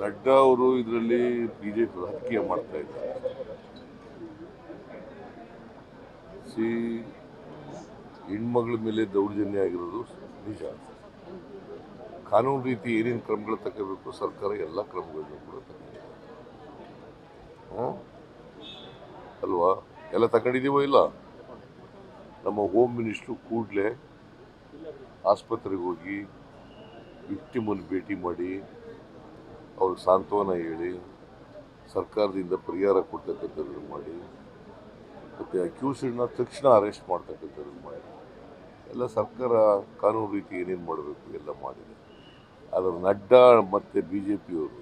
ನಡ್ಡಾ ಅವರು ಇದರಲ್ಲಿ ಬಿಜೆಪಿ ರಾಜಕೀಯ ಮಾಡ್ತಾ ಇದ್ದಾರೆ. ಸಿ, ಹೆಣ್ಮಗಳ ಮೇಲೆ ದೌರ್ಜನ್ಯ ಆಗಿರೋದು ನಿಜ. ಕಾನೂನು ರೀತಿ ಏನೇನು ಕ್ರಮಗಳು ತಗೋಬೇಕು, ಸರ್ಕಾರ ಎಲ್ಲ ಕ್ರಮಗಳನ್ನು ಕೂಡ ತಗೊಂಡಿದೆ. ಅಲ್ವಾ? ಎಲ್ಲ ತಗೊಂಡಿದ್ದೀವೋ ಇಲ್ಲ? ನಮ್ಮ ಹೋಮ್ ಮಿನಿಸ್ಟ್ರು ಕೂಡಲೇ ಆಸ್ಪತ್ರೆಗೆ ಹೋಗಿ ವಿಕ್ಟಿಮನ್ನು ಭೇಟಿ ಮಾಡಿ ಅವ್ರಿಗೆ ಸಾಂತ್ವನ ಹೇಳಿ, ಸರ್ಕಾರದಿಂದ ಪರಿಹಾರ ಕೊಡ್ತಕ್ಕಂಥದ್ದು ಮಾಡಿ, ಮತ್ತು ಅಕ್ಯೂಸ್ಡ್ನ ತಕ್ಷಣ ಅರೆಸ್ಟ್ ಮಾಡ್ತಕ್ಕಂಥದ್ದು ಮಾಡಿ, ಎಲ್ಲ ಸರ್ಕಾರ ಕಾನೂನು ರೀತಿ ಏನೇನು ಮಾಡಬೇಕು ಎಲ್ಲ ಮಾಡಿದೆ ಅದರ ನಡ್ಡಾ ಮತ್ತು ಬಿ ಜೆ ಪಿಯವರು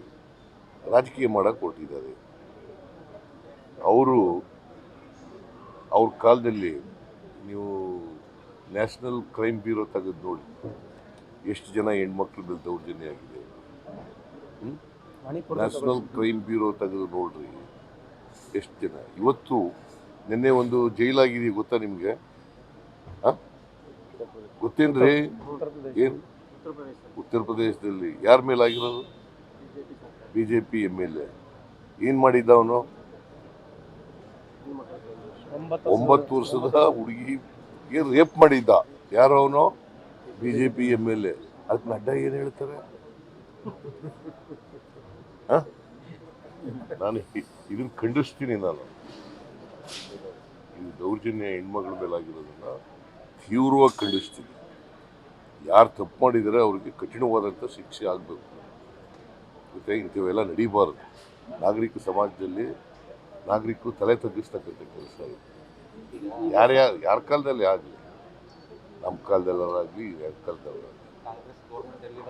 ರಾಜಕೀಯ ಮಾಡೋಕ್ಕೆ ಕೊಟ್ಟಿದ್ದಾರೆ ಅವರು, ಅವ್ರ ಕಾಲದಲ್ಲಿ ನೀವು ನ್ಯಾಷನಲ್ ಕ್ರೈಮ್ ಬ್ಯೂರೋ ತೆಗೆದು ನೋಡಿ, ಎಷ್ಟು ಜನ ಹೆಣ್ಮಕ್ಳ ಮೇಲೆ ದೌರ್ಜನ್ಯ ಆಗಿದೆ? ನ್ಯಾಷನಲ್ ಕ್ರೈಮ್ ಬ್ಯೂರೋ ತೆಗೆದು ನೋಡ್ರಿ. ಎಷ್ಟು ಜನ? ಇವತ್ತು ನಿನ್ನೆ ಒಂದು ಜೈಲಾಗಿದೆ ಗೊತ್ತಾ ನಿಮಗೆ? ಗೊತ್ತೇನ್ರಿ? ಏನು? ಉತ್ತರ ಪ್ರದೇಶದಲ್ಲಿ. ಯಾರ ಮೇಲೆ ಆಗಿರೋದು? B J P M L A ಏನು ಮಾಡಿದ್ದ ಅವನು? ಒಂಬತ್ತು ವರ್ಷದ ಹುಡುಗಿ. ಏನು ರೇಪ್ ಮಾಡಿದ್ದ? ಯಾರು ಅವನು? B J P M L A ಅದಕ್ಕೆ ನಡ್ಡಾ ಏನು ಹೇಳ್ತಾರೆ? ನಾನು ಇದನ್ನು ಖಂಡಿಸ್ತೀನಿ ನಾನು. ಈ ದೌರ್ಜನ್ಯ ಹೆಣ್ಮಗಳ ಮೇಲೆ ಆಗಿರೋದನ್ನ ತೀವ್ರವಾಗಿ ಖಂಡಿಸ್ತೀನಿ. ಯಾರು ತಪ್ಪು ಮಾಡಿದರೆ ಅವರಿಗೆ ಕಠಿಣವಾದಂಥ ಶಿಕ್ಷೆ ಆಗಬೇಕು. ಮತ್ತೆ ಇಂಥವೆಲ್ಲ ನಡೀಬಾರದು. ನಾಗರಿಕ ಸಮಾಜದಲ್ಲಿ ನಾಗರಿಕರು ತಲೆ ತಗ್ಗಿಸ್ತಕ್ಕಂಥ ಕೆಲಸ ಇದೆ. ಯಾರ್ಯಾರು ಯಾರ ಕಾಲದಲ್ಲಿ ಆಗಲಿ? ನಮ್ಮ ಕಾಲದಲ್ಲಾಗಲಿ ಯಾರ ಗೌರ್ಮೆಂಟ್